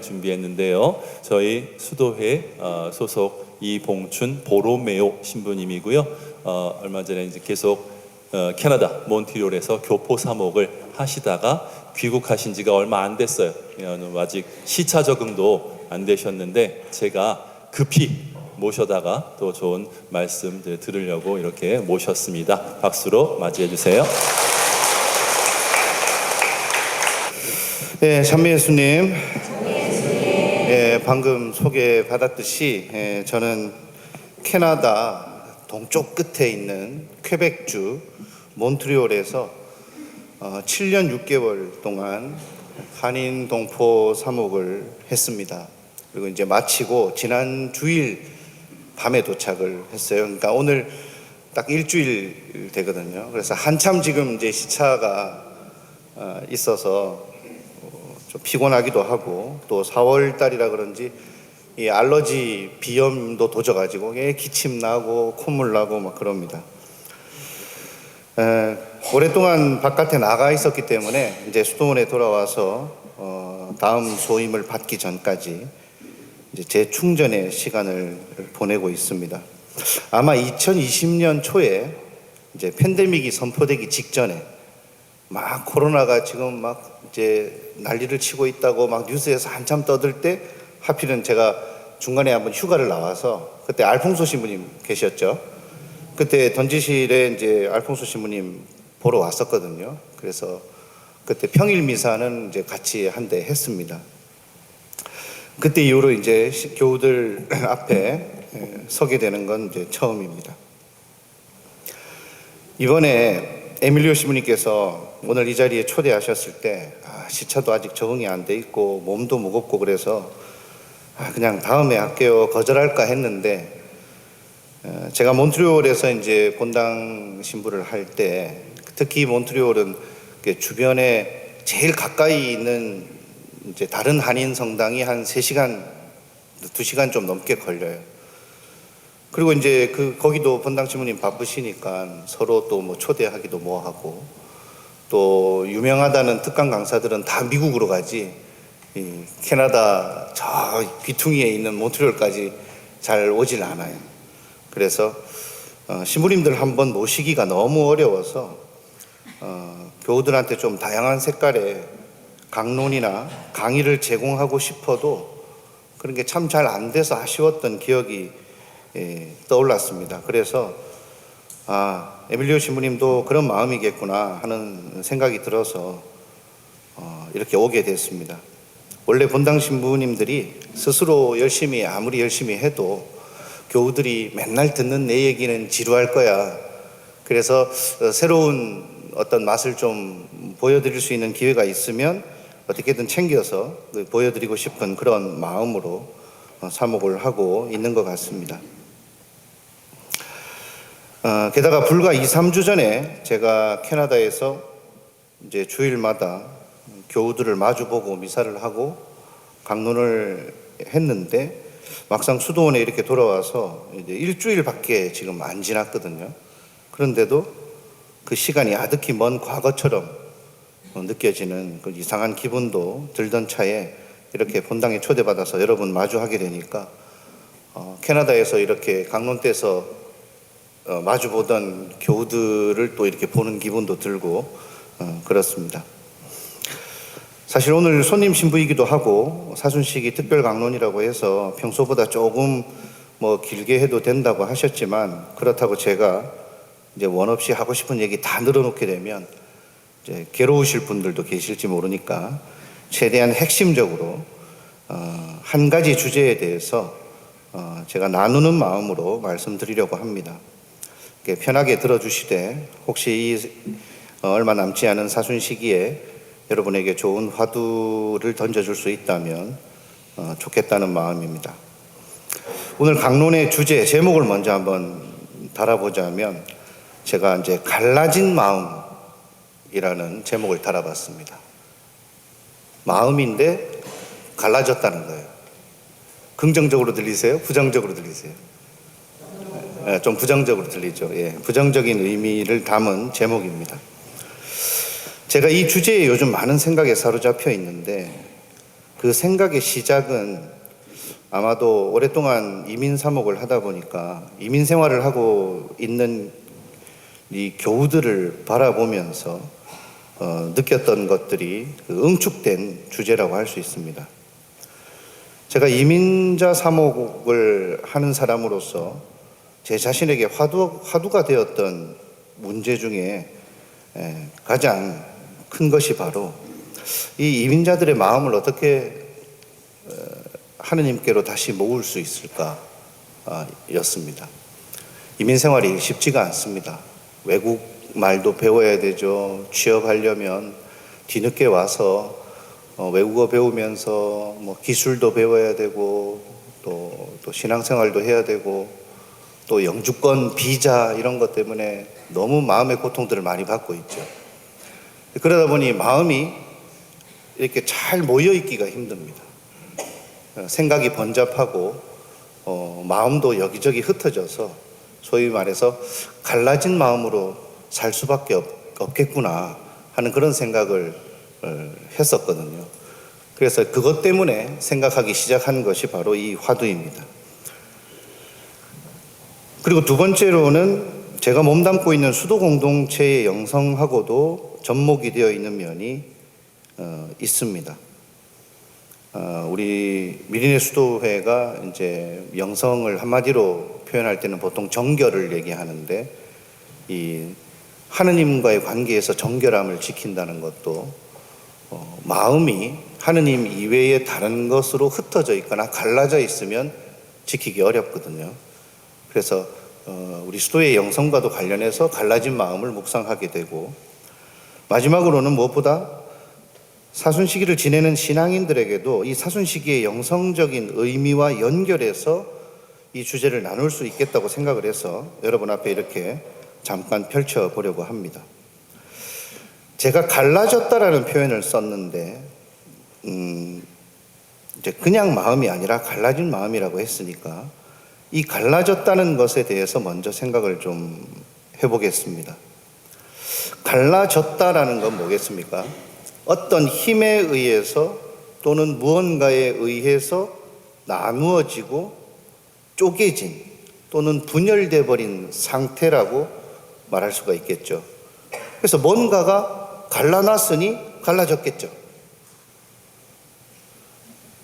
준비했는데요. 저희 수도회 어, 소속 이봉춘 보로메오 신부님이고요. 어, 얼마 전에 이제 계속 어, 캐나다 몬트리올에서 교포 사목을 하시다가 귀국하신 지가 얼마 안 됐어요. 어, 아직 시차 적응도 안 되셨는데 제가 급히 모셔다가 또 좋은 말씀 들으려고 이렇게 모셨습니다. 박수로 맞이해 주세요. 네, 찬미 예수님. 예, 방금 소개받았듯이 예, 저는 캐나다 동쪽 끝에 있는 퀘벡주 몬트리올에서 어, 7년 6개월 동안 한인 동포 사목을 했습니다. 그리고 이제 마치고 지난 주일 밤에 도착을 했어요. 그러니까 오늘 딱 일주일 되거든요. 그래서 한참 지금 이제 시차가 어, 있어서 좀 피곤하기도 하고 또 4월 달이라 그런지 이 알러지 비염도 도져가지고 예, 기침 나고 콧물 나고 막 그럽니다. 에, 오랫동안 바깥에 나가 있었기 때문에 이제 수도원에 돌아와서 어, 다음 소임을 받기 전까지 이제 재충전의 시간을 보내고 있습니다. 아마 2020년 초에 이제 팬데믹이 선포되기 직전에 막 코로나가 지금 막 이제 난리를 치고 있다고 막 뉴스에서 한참 떠들 때 하필은 제가 중간에 한번 휴가를 나와서 그때 알퐁소 신부님 계셨죠. 그때 던지실에 이제 알퐁소 신부님 보러 왔었거든요. 그래서 그때 평일 미사는 이제 같이 한대 했습니다. 그때 이후로 이제 시- 교우들 앞에 에, 서게 되는 건 이제 처음입니다. 이번에 에밀리오 시부님께서 오늘 이 자리에 초대하셨을 때 아, 시차도 아직 적응이 안 돼 있고 몸도 무겁고 그래서 아, 그냥 다음에 할게요 거절할까 했는데 어, 제가 몬트리올에서 이제 본당 신부를 할 때 특히 몬트리올은 그 주변에 제일 가까이 있는 이제 다른 한인 성당이 한 3시간, 2시간 좀 넘게 걸려요. 그리고 이제 그 거기도 본당 신부님 바쁘시니까 서로 또 뭐 초대하기도 뭐 하고 또 유명하다는 특강 강사들은 다 미국으로 가지 이 캐나다 저 귀퉁이에 있는 몬트리올까지 잘 오질 않아요. 그래서 어, 신부님들 한번 모시기가 너무 어려워서 어, 교우들한테 좀 다양한 색깔의 강론이나 강의를 제공하고 싶어도 그런 게 참 잘 안 돼서 아쉬웠던 기억이 예, 떠올랐습니다. 그래서 아 에밀리오 신부님도 그런 마음이겠구나 하는 생각이 들어서 어, 이렇게 오게 됐습니다. 원래 본당 신부님들이 스스로 열심히 아무리 열심히 해도 교우들이 맨날 듣는 내 얘기는 지루할 거야. 그래서 어, 새로운 어떤 맛을 좀 보여드릴 수 있는 기회가 있으면 어떻게든 챙겨서 그 보여드리고 싶은 그런 마음으로 어, 사목을 하고 있는 것 같습니다. 어, 게다가 불과 2, 3주 전에 제가 캐나다에서 이제 주일마다 교우들을 마주보고 미사를 하고 강론을 했는데 막상 수도원에 이렇게 돌아와서 이제 일주일밖에 지금 안 지났거든요. 그런데도 그 시간이 아득히 먼 과거처럼 느껴지는 그 이상한 기분도 들던 차에 이렇게 본당에 초대받아서 여러분 마주하게 되니까 어, 캐나다에서 이렇게 강론 때서 어, 마주보던 교우들을 또 이렇게 보는 기분도 들고 어, 그렇습니다. 사실 오늘 손님 신부이기도 하고 사순식이 특별 강론이라고 해서 평소보다 조금 뭐 길게 해도 된다고 하셨지만 그렇다고 제가 이제 원 없이 하고 싶은 얘기 다 늘어놓게 되면 이제 괴로우실 분들도 계실지 모르니까 최대한 핵심적으로 어, 한 가지 주제에 대해서 어, 제가 나누는 마음으로 말씀드리려고 합니다. 편하게 들어주시되 혹시 이 어, 얼마 남지 않은 사순 시기에 여러분에게 좋은 화두를 던져줄 수 있다면 어, 좋겠다는 마음입니다. 오늘 강론의 주제 제목을 먼저 한번 달아보자면 제가 이제 갈라진 마음이라는 제목을 달아봤습니다. 마음인데 갈라졌다는 거예요. 긍정적으로 들리세요? 부정적으로 들리세요? 예, 좀 부정적으로 들리죠. 예, 부정적인 의미를 담은 제목입니다. 제가 이 주제에 요즘 많은 생각에 사로잡혀 있는데 그 생각의 시작은 아마도 오랫동안 이민 사목을 하다 보니까 이민 생활을 하고 있는 이 교우들을 바라보면서 어, 느꼈던 것들이 그 응축된 주제라고 할 수 있습니다. 제가 이민자 사목을 하는 사람으로서 제 자신에게 화두, 화두가 되었던 문제 중에 에, 가장 큰 것이 바로 이 이민자들의 마음을 어떻게 어, 하느님께로 다시 모을 수 있을까 아, 였습니다. 이민 생활이 쉽지가 않습니다. 외국 말도 배워야 되죠. 취업하려면 뒤늦게 와서 어, 외국어 배우면서 뭐 기술도 배워야 되고 또, 또 신앙생활도 해야 되고 또 영주권 비자 이런 것 때문에 너무 마음의 고통들을 많이 받고 있죠. 그러다 보니 마음이 이렇게 잘 모여 있기가 힘듭니다. 어, 생각이 번잡하고 어, 마음도 여기저기 흩어져서 소위 말해서 갈라진 마음으로 살 수밖에 없, 없겠구나 하는 그런 생각을 어, 했었거든요. 그래서 그것 때문에 생각하기 시작한 것이 바로 이 화두입니다. 그리고 두 번째로는 제가 몸담고 있는 수도 공동체의 영성하고도 접목이 되어 있는 면이 어, 있습니다. 어, 우리 미리네 수도회가 이제 영성을 한마디로 표현할 때는 보통 정결을 얘기하는데 이 하느님과의 관계에서 정결함을 지킨다는 것도 어, 마음이 하느님 이외의 다른 것으로 흩어져 있거나 갈라져 있으면 지키기 어렵거든요. 그래서 어, 우리 수도의 영성과도 관련해서 갈라진 마음을 묵상하게 되고 마지막으로는 무엇보다 사순시기를 지내는 신앙인들에게도 이 사순시기의 영성적인 의미와 연결해서 이 주제를 나눌 수 있겠다고 생각을 해서 여러분 앞에 이렇게 잠깐 펼쳐 보려고 합니다. 제가 갈라졌다라는 표현을 썼는데, 음, 이제 그냥 마음이 아니라 갈라진 마음이라고 했으니까 이 갈라졌다는 것에 대해서 먼저 생각을 좀 해보겠습니다. 갈라졌다라는 건 뭐겠습니까? 어떤 힘에 의해서 또는 무언가에 의해서 나누어지고 쪼개진 또는 분열돼 버린 상태라고 말할 수가 있겠죠. 그래서 뭔가가 갈라놨으니 갈라졌겠죠.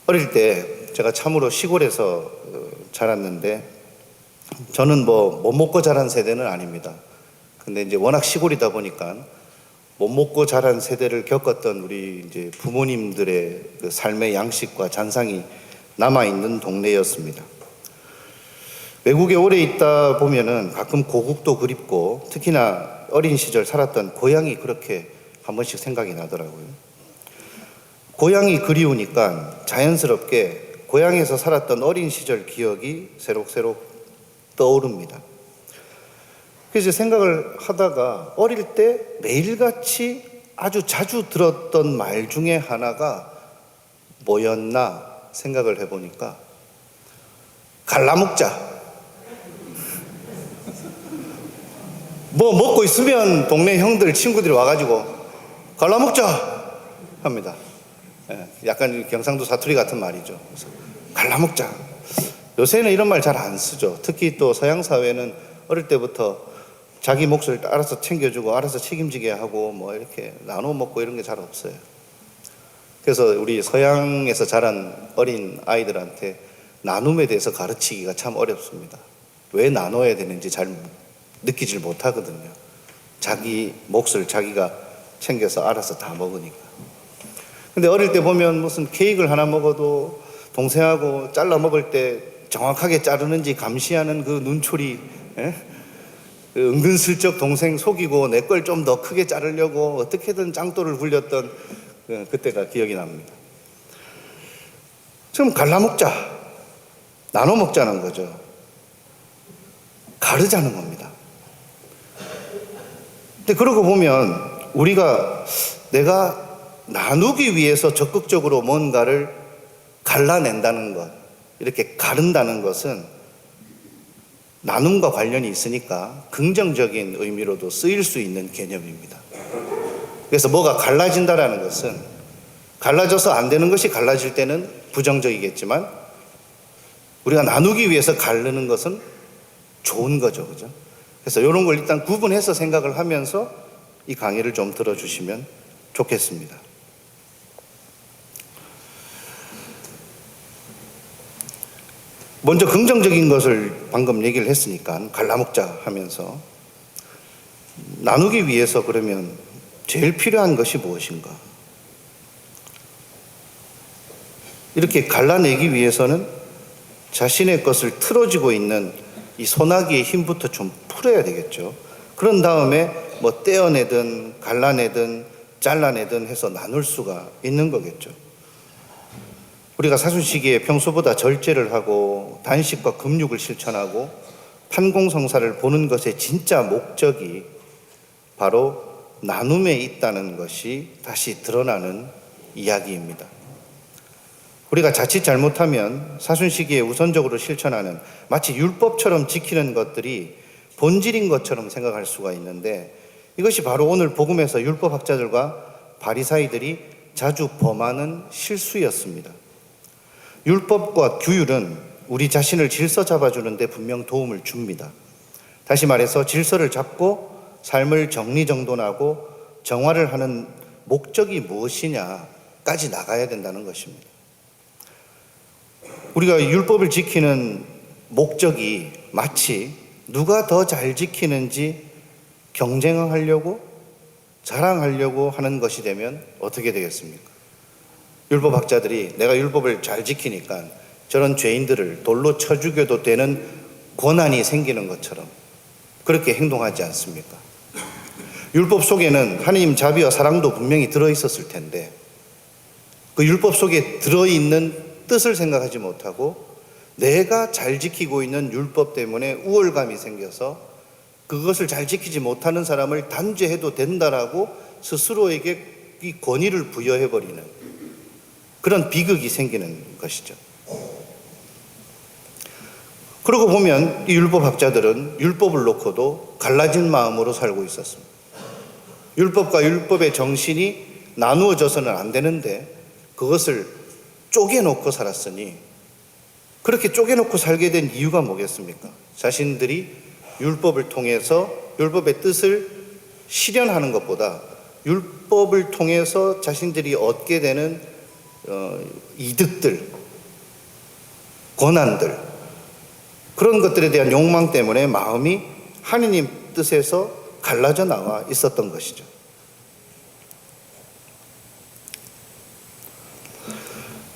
어릴 때 제가 참으로 시골에서 어, 자랐는데 저는 뭐 못 먹고 자란 세대는 아닙니다. 근데 이제 워낙 시골이다 보니까 못 먹고 자란 세대를 겪었던 우리 이제 부모님들의 그 삶의 양식과 잔상이 남아 있는 동네였습니다. 외국에 오래 있다 보면은 가끔 고국도 그립고 특히나 어린 시절 살았던 고향이 그렇게 한 번씩 생각이 나더라고요. 고향이 그리우니까 자연스럽게 고향에서 살았던 어린 시절 기억이 새록새록 떠오릅니다. 그래서 생각을 하다가 어릴 때 매일같이 아주 자주 들었던 말 중에 하나가 뭐였나 생각을 해보니까 갈라먹자. 뭐 먹고 있으면 동네 형들 친구들이 와가지고 갈라먹자 합니다. 예, 약간 경상도 사투리 같은 말이죠. 갈라먹자. 요새는 이런 말 잘 안 쓰죠. 특히 또 서양 사회는 어릴 때부터 자기 몫을 알아서 챙겨주고 알아서 책임지게 하고 뭐 이렇게 나눠 먹고 이런 게 잘 없어요. 그래서 우리 서양에서 자란 어린 아이들한테 나눔에 대해서 가르치기가 참 어렵습니다. 왜 나눠야 되는지 잘 느끼질 못하거든요. 자기 몫을 자기가 챙겨서 알아서 다 먹으니까. 근데 어릴 때 보면 무슨 케이크를 하나 먹어도 동생하고 잘라 먹을 때 정확하게 자르는지 감시하는 그 눈초리, 예? 그 은근슬쩍 동생 속이고 내 걸 좀 더 크게 자르려고 어떻게든 짱돌을 굴렸던 그- 그때가 기억이 납니다. 지금 갈라먹자. 나눠 먹자는 거죠. 가르자는 겁니다. 근데 그러고 보면 우리가 내가 나누기 위해서 적극적으로 뭔가를 갈라낸다는 것, 이렇게 가른다는 것은 나눔과 관련이 있으니까 긍정적인 의미로도 쓰일 수 있는 개념입니다. 그래서 뭐가 갈라진다라는 것은 갈라져서 안 되는 것이 갈라질 때는 부정적이겠지만 우리가 나누기 위해서 가르는 것은 좋은 거죠. 그죠? 그래서 이런 걸 일단 구분해서 생각을 하면서 이 강의를 좀 들어주시면 좋겠습니다. 먼저 긍정적인 것을 방금 얘기를 했으니까 갈라먹자 하면서 나누기 위해서 그러면 제일 필요한 것이 무엇인가? 이렇게 갈라내기 위해서는 자신의 것을 틀어지고 있는 이 소나기의 힘부터 좀 풀어야 되겠죠. 그런 다음에 뭐 떼어내든 갈라내든 잘라내든 해서 나눌 수가 있는 거겠죠. 우리가 사순 시기에 평소보다 절제를 하고 단식과 금육을 실천하고 판공성사를 보는 것의 진짜 목적이 바로 나눔에 있다는 것이 다시 드러나는 이야기입니다. 우리가 자칫 잘못하면 사순 시기에 우선적으로 실천하는 마치 율법처럼 지키는 것들이 본질인 것처럼 생각할 수가 있는데 이것이 바로 오늘 복음에서 율법학자들과 바리사이들이 자주 범하는 실수였습니다. 율법과 규율은 우리 자신을 질서 잡아주는데 분명 도움을 줍니다. 다시 말해서 질서를 잡고 삶을 정리정돈하고 정화를 하는 목적이 무엇이냐까지 나가야 된다는 것입니다. 우리가 율법을 지키는 목적이 마치 누가 더 잘 지키는지 경쟁하려고 자랑하려고 하는 것이 되면 어떻게 되겠습니까? 율법학자들이 내가 율법을 잘 지키니까 저런 죄인들을 돌로 쳐 죽여도 되는 권한이 생기는 것처럼 그렇게 행동하지 않습니까? 율법 속에는 하나님 자비와 사랑도 분명히 들어 있었을 텐데 그 율법 속에 들어 있는 뜻을 생각하지 못하고 내가 잘 지키고 있는 율법 때문에 우월감이 생겨서 그것을 잘 지키지 못하는 사람을 단죄해도 된다라고 스스로에게 이 권위를 부여해 버리는 그런 비극이 생기는 것이죠. 그러고 보면 이 율법학자들은 율법을 놓고도 갈라진 마음으로 살고 있었습니다. 율법과 율법의 정신이 나누어져서는 안 되는데 그것을 쪼개놓고 살았으니 그렇게 쪼개놓고 살게 된 이유가 뭐겠습니까? 자신들이 율법을 통해서 율법의 뜻을 실현하는 것보다 율법을 통해서 자신들이 얻게 되는 어, 이득들, 권한들 그런 것들에 대한 욕망 때문에 마음이 하느님 뜻에서 갈라져 나와 있었던 것이죠.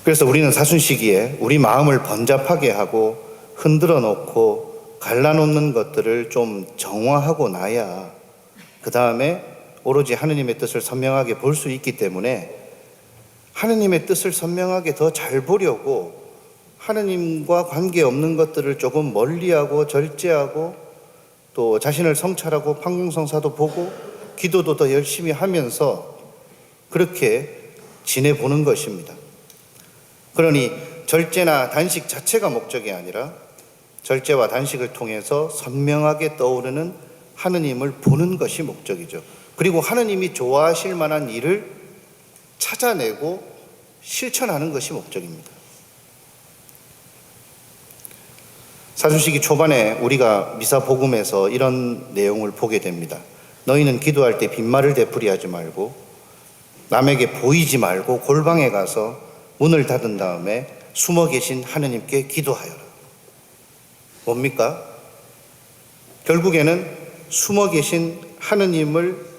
그래서 우리는 사순 시기에 우리 마음을 번잡하게 하고 흔들어 놓고 갈라놓는 것들을 좀 정화하고 나야 그 다음에 오로지 하느님의 뜻을 선명하게 볼 수 있기 때문에 하느님의 뜻을 선명하게 더 잘 보려고 하느님과 관계없는 것들을 조금 멀리하고 절제하고 또 자신을 성찰하고 판공성사도 보고 기도도 더 열심히 하면서 그렇게 지내보는 것입니다. 그러니 절제나 단식 자체가 목적이 아니라 절제와 단식을 통해서 선명하게 떠오르는 하느님을 보는 것이 목적이죠. 그리고 하느님이 좋아하실 만한 일을 찾아내고 실천하는 것이 목적입니다. 사주시기 초반에 우리가 미사 복음에서 이런 내용을 보게 됩니다. 너희는 기도할 때 빈말을 되풀이하지 말고 남에게 보이지 말고 골방에 가서 문을 닫은 다음에 숨어 계신 하느님께 기도하여라. 뭡니까? 결국에는 숨어 계신 하느님을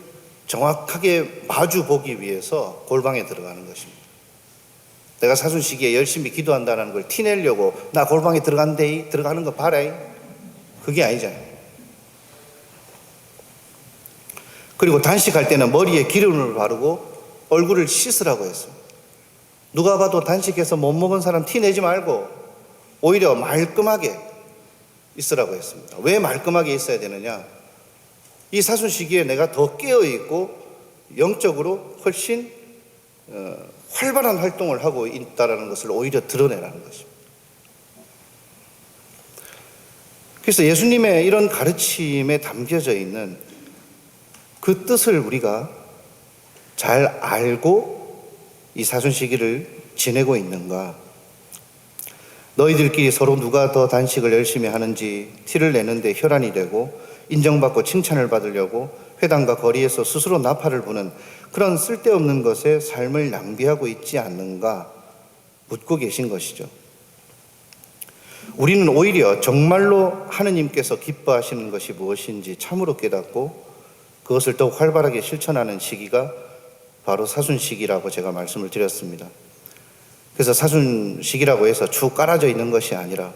정확하게 마주 보기 위해서 골방에 들어가는 것입니다. 내가 사순 시기에 열심히 기도한다는 걸 티내려고 나 골방에 들어간대 들어가는 거 봐라 그게 아니잖아요. 그리고 단식할 때는 머리에 기름을 바르고 얼굴을 씻으라고 했습니다. 누가 봐도 단식해서 못 먹은 사람 티내지 말고 오히려 말끔하게 있으라고 했습니다. 왜 말끔하게 있어야 되느냐? 이 사순 시기에 내가 더 깨어 있고 영적으로 훨씬 어, 활발한 활동을 하고 있다라는 것을 오히려 드러내라는 것입니다. 그래서 예수님의 이런 가르침에 담겨져 있는 그 뜻을 우리가 잘 알고 이 사순 시기를 지내고 있는가? 너희들끼리 서로 누가 더 단식을 열심히 하는지 티를 내는데 혈안이 되고 인정받고 칭찬을 받으려고 회당과 거리에서 스스로 나팔을 부는 그런 쓸데없는 것에 삶을 낭비하고 있지 않는가 묻고 계신 것이죠. 우리는 오히려 정말로 하느님께서 기뻐하시는 것이 무엇인지 참으로 깨닫고 그것을 더욱 활발하게 실천하는 시기가 바로 사순 시기라고 제가 말씀을 드렸습니다. 그래서 사순 시기라고 해서 축 깔아져 있는 것이 아니라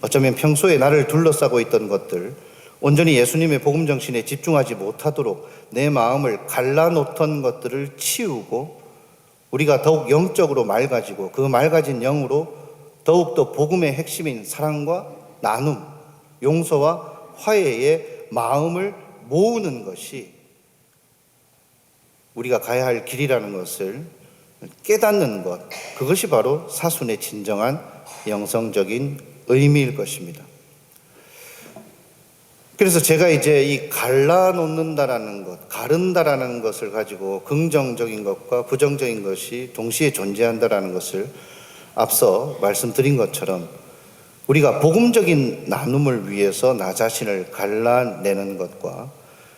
어쩌면 평소에 나를 둘러싸고 있던 것들 온전히 예수님의 복음 정신에 집중하지 못하도록 내 마음을 갈라놓던 것들을 치우고 우리가 더욱 영적으로 맑아지고 그 맑아진 영으로 더욱더 복음의 핵심인 사랑과 나눔, 용서와 화해의 마음을 모으는 것이 우리가 가야 할 길이라는 것을 깨닫는 것, 그것이 바로 사순의 진정한 영성적인 의미일 것입니다. 그래서 제가 이제 이 갈라놓는다라는 것, 가른다라는 것을 가지고 긍정적인 것과 부정적인 것이 동시에 존재한다라는 것을 앞서 말씀드린 것처럼 우리가 복음적인 나눔을 위해서 나 자신을 갈라내는 것과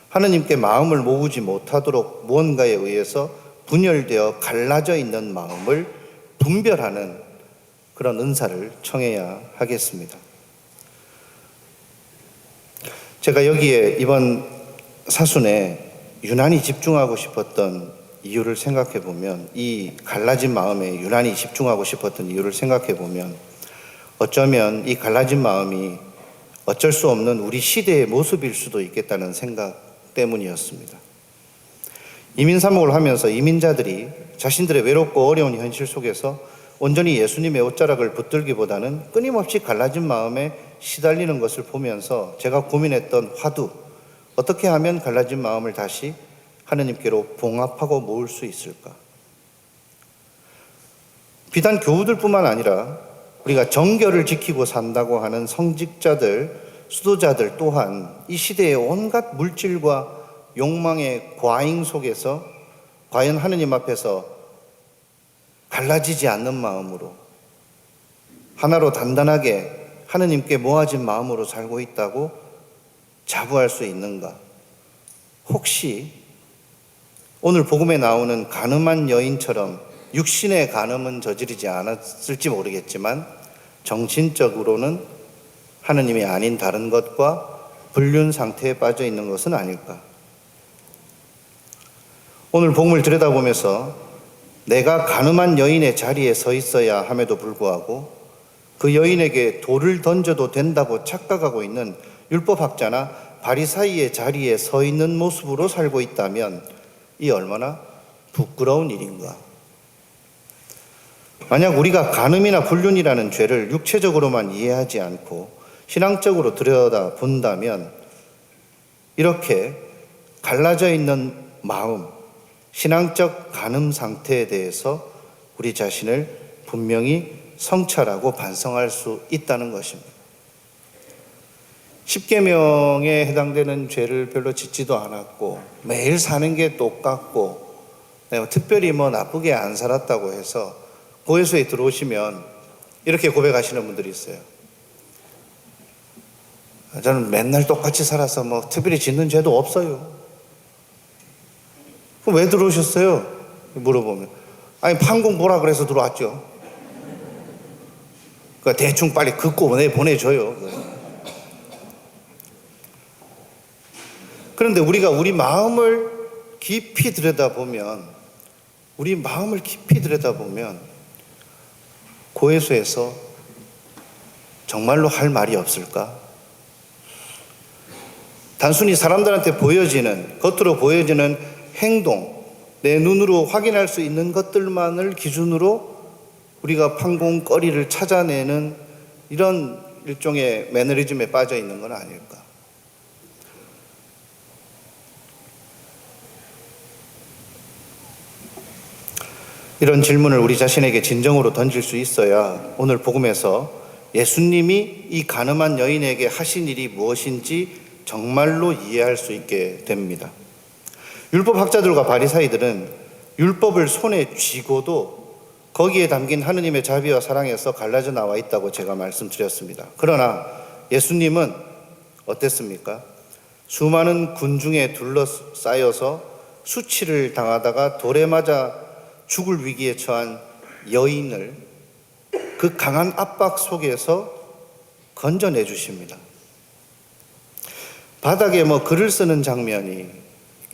하느님께 마음을 모으지 못하도록 무언가에 의해서 분열되어 갈라져 있는 마음을 분별하는 그런 은사를 청해야 하겠습니다. 제가 여기에 이번 사순에 유난히 집중하고 싶었던 이유를 생각해 보면 이 갈라진 마음에 유난히 집중하고 싶었던 이유를 생각해 보면 어쩌면 이 갈라진 마음이 어쩔 수 없는 우리 시대의 모습일 수도 있겠다는 생각 때문이었습니다. 이민 사목을 하면서 이민자들이 자신들의 외롭고 어려운 현실 속에서 온전히 예수님의 옷자락을 붙들기보다는 끊임없이 갈라진 마음에 시달리는 것을 보면서 제가 고민했던 화두, 어떻게 하면 갈라진 마음을 다시 하느님께로 봉합하고 모을 수 있을까? 비단 교우들뿐만 아니라 우리가 정결을 지키고 산다고 하는 성직자들, 수도자들 또한 이 시대의 온갖 물질과 욕망의 과잉 속에서 과연 하느님 앞에서 갈라지지 않는 마음으로 하나로 단단하게 하느님께 모아진 마음으로 살고 있다고 자부할 수 있는가? 혹시 오늘 복음에 나오는 가늠한 여인처럼 육신의 간음은 저지르지 않았을지 모르겠지만 정신적으로는 하느님이 아닌 다른 것과 불륜 상태에 빠져 있는 것은 아닐까? 오늘 복음을 들여다보면서 내가 가늠한 여인의 자리에 서 있어야 함에도 불구하고 그 여인에게 돌을 던져도 된다고 착각하고 있는 율법학자나 바리사이의 자리에 서 있는 모습으로 살고 있다면 이 얼마나 부끄러운 일인가? 만약 우리가 간음이나 불륜이라는 죄를 육체적으로만 이해하지 않고 신앙적으로 들여다 본다면 이렇게 갈라져 있는 마음, 신앙적 간음 상태에 대해서 우리 자신을 분명히 성찰하고 반성할 수 있다는 것입니다. 십계명에 해당되는 죄를 별로 짓지도 않았고 매일 사는 게 똑같고 내가 특별히 뭐 나쁘게 안 살았다고 해서 고해소에 들어오시면 이렇게 고백하시는 분들이 있어요. 저는 맨날 똑같이 살아서 뭐 특별히 짓는 죄도 없어요. 그럼 왜 들어오셨어요? 물어보면 아니 판공 보라 그래서 들어왔죠. 그 대충 빨리 긋고 내 보내줘요. 그런데 우리가 우리 마음을 깊이 들여다보면 우리 마음을 깊이 들여다보면 고해소에서 정말로 할 말이 없을까? 단순히 사람들한테 보여지는 겉으로 보여지는 행동, 내 눈으로 확인할 수 있는 것들만을 기준으로 우리가 판공거리를 찾아내는 이런 일종의 매너리즘에 빠져 있는 건 아닐까? 이런 질문을 우리 자신에게 진정으로 던질 수 있어야 오늘 복음에서 예수님이 이 가늠한 여인에게 하신 일이 무엇인지 정말로 이해할 수 있게 됩니다. 율법 학자들과 바리사이들은 율법을 손에 쥐고도 거기에 담긴 하느님의 자비와 사랑에서 갈라져 나와 있다고 제가 말씀드렸습니다. 그러나 예수님은 어땠습니까? 수많은 군 중에 둘러싸여서 수치를 당하다가 돌에 맞아 죽을 위기에 처한 여인을 그 강한 압박 속에서 건져내 주십니다. 바닥에 뭐 글을 쓰는 장면이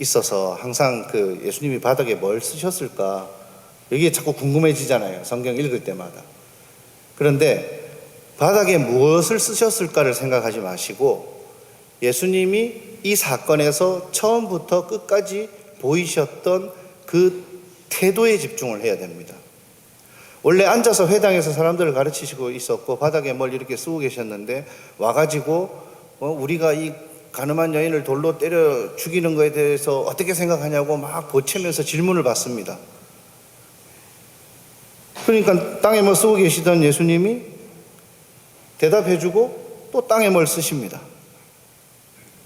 있어서 항상 그 예수님이 바닥에 뭘 쓰셨을까 이게 자꾸 궁금해지잖아요. 성경 읽을 때마다. 그런데 바닥에 무엇을 쓰셨을까를 생각하지 마시고 예수님이 이 사건에서 처음부터 끝까지 보이셨던 그 태도에 집중을 해야 됩니다. 원래 앉아서 회당에서 사람들을 가르치시고 있었고 바닥에 뭘 이렇게 쓰고 계셨는데 와가지고 어, 우리가 이 가늠한 여인을 돌로 때려 죽이는 것에 대해서 어떻게 생각하냐고 막 보채면서 질문을 받습니다. 그러니까 땅에 뭐 쓰고 계시던 예수님이 대답해주고 또 땅에 뭘 쓰십니다.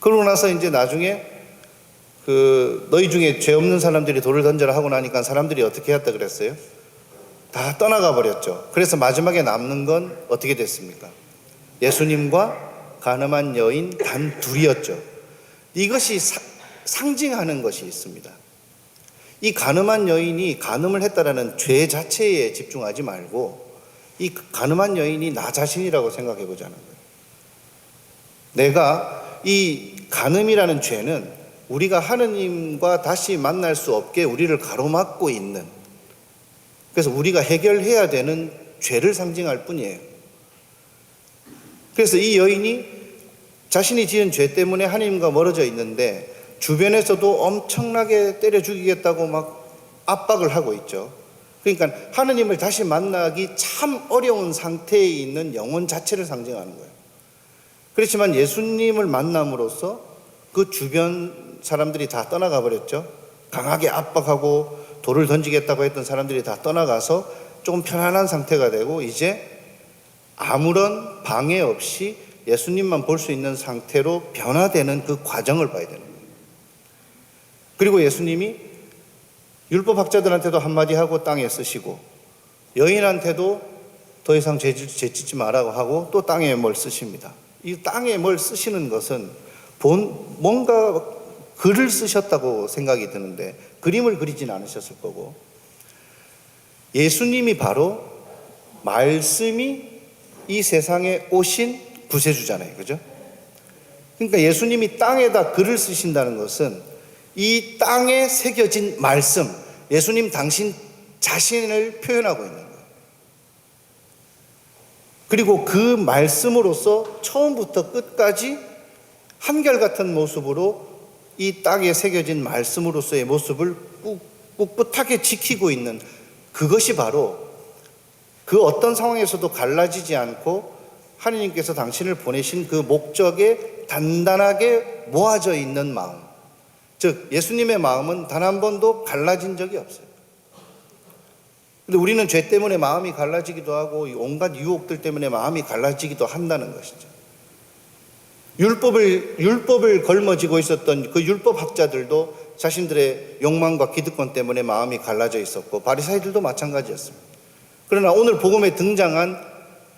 그러고 나서 이제 나중에 그 너희 중에 죄 없는 사람들이 돌을 던져라 하고 나니까 사람들이 어떻게 했다 그랬어요? 다 떠나가 버렸죠. 그래서 마지막에 남는 건 어떻게 됐습니까? 예수님과 가늠한 여인 단 둘이었죠. 이것이 사- 상징하는 것이 있습니다. 이 가늠한 여인이 가늠을 했다라는 죄 자체에 집중하지 말고 이 가늠한 여인이 나 자신이라고 생각해 보자는 거예요. 내가 이 간음이라는 죄는 우리가 하느님과 다시 만날 수 없게 우리를 가로막고 있는 그래서 우리가 해결해야 되는 죄를 상징할 뿐이에요. 그래서 이 여인이 자신이 지은 죄 때문에 하나님과 멀어져 있는데 주변에서도 엄청나게 때려 죽이겠다고 막 압박을 하고 있죠. 그러니까 하느님을 다시 만나기 참 어려운 상태에 있는 영혼 자체를 상징하는 거예요. 그렇지만 예수님을 만남으로써 그 주변 사람들이 다 떠나가 버렸죠. 강하게 압박하고 돌을 던지겠다고 했던 사람들이 다 떠나가서 조금 편안한 상태가 되고 이제 아무런 방해 없이 예수님만 볼 수 있는 상태로 변화되는 그 과정을 봐야 되는 거예요. 그리고 예수님이 율법학자들한테도 한마디 하고 땅에 쓰시고 여인한테도 더 이상 죄짓, 죄짓지 말라고 하고 또 땅에 뭘 쓰십니다. 이 땅에 뭘 쓰시는 것은 본 뭔가 글을 쓰셨다고 생각이 드는데 그림을 그리진 않으셨을 거고 예수님이 바로 말씀이 이 세상에 오신 구세주잖아요. 그죠? 그러니까 예수님이 땅에다 글을 쓰신다는 것은 이 땅에 새겨진 말씀, 예수님 당신 자신을 표현하고 있는. 그리고 그 말씀으로서 처음부터 끝까지 한결같은 모습으로 이 땅에 새겨진 말씀으로서의 모습을 꿋- 꿋꿋하게 지키고 있는 그것이 바로 그 어떤 상황에서도 갈라지지 않고 하느님께서 당신을 보내신 그 목적에 단단하게 모아져 있는 마음. 즉, 예수님의 마음은 단 한 번도 갈라진 적이 없어요. 근데 우리는 죄 때문에 마음이 갈라지기도 하고 이 온갖 유혹들 때문에 마음이 갈라지기도 한다는 것이죠. 율법을 율법을 걸머지고 있었던 그 율법 학자들도 자신들의 욕망과 기득권 때문에 마음이 갈라져 있었고 바리사이들도 마찬가지였습니다. 그러나 오늘 복음에 등장한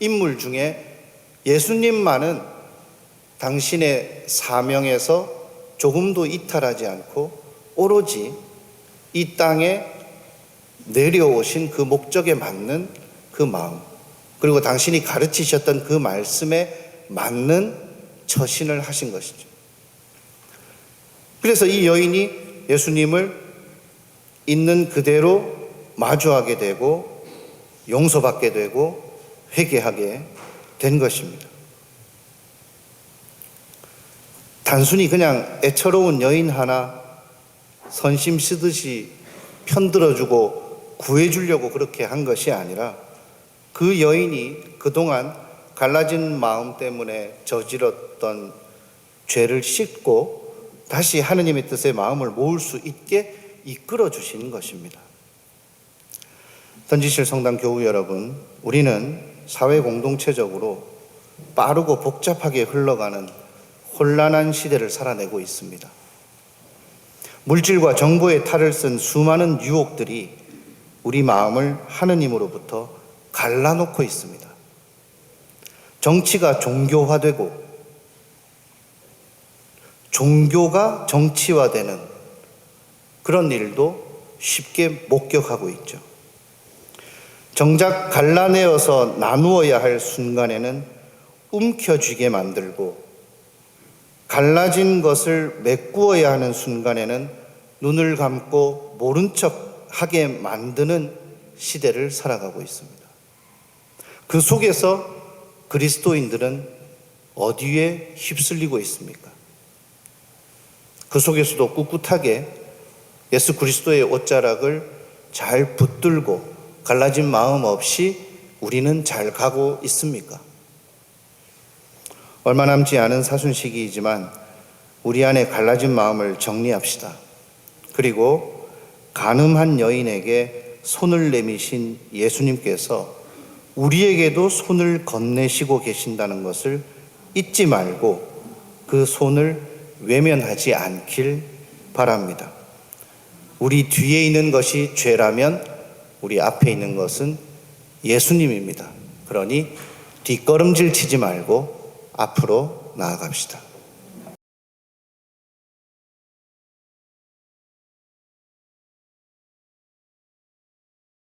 인물 중에 예수님만은 당신의 사명에서 조금도 이탈하지 않고 오로지 이 땅에 내려오신 그 목적에 맞는 그 마음 그리고 당신이 가르치셨던 그 말씀에 맞는 처신을 하신 것이죠. 그래서 이 여인이 예수님을 있는 그대로 마주하게 되고 용서받게 되고 회개하게 된 것입니다. 단순히 그냥 애처로운 여인 하나 선심 쓰듯이 편들어주고 구해주려고 그렇게 한 것이 아니라 그 여인이 그동안 갈라진 마음 때문에 저질렀던 죄를 씻고 다시 하느님의 뜻에 마음을 모을 수 있게 이끌어 주시는 것입니다. 던지실 성당 교우 여러분, 우리는 사회 공동체적으로 빠르고 복잡하게 흘러가는 혼란한 시대를 살아내고 있습니다. 물질과 정보의 탈을 쓴 수많은 유혹들이 우리 마음을 하느님으로부터 갈라놓고 있습니다. 정치가 종교화되고 종교가 정치화되는 그런 일도 쉽게 목격하고 있죠. 정작 갈라내어서 나누어야 할 순간에는 움켜쥐게 만들고 갈라진 것을 메꾸어야 하는 순간에는 눈을 감고 모른 척 하게 만드는 시대를 살아가고 있습니다. 그 속에서 그리스도인들은 어디에 휩쓸리고 있습니까? 그 속에서도 꿋꿋하게 예수 그리스도의 옷자락을 잘 붙들고 갈라진 마음 없이 우리는 잘 가고 있습니까? 얼마 남지 않은 사순 시기이지만 우리 안에 갈라진 마음을 정리합시다. 그리고 가늠한 여인에게 손을 내미신 예수님께서 우리에게도 손을 건네시고 계신다는 것을 잊지 말고 그 손을 외면하지 않길 바랍니다. 우리 뒤에 있는 것이 죄라면 우리 앞에 있는 것은 예수님입니다. 그러니 뒷걸음질 치지 말고 앞으로 나아갑시다.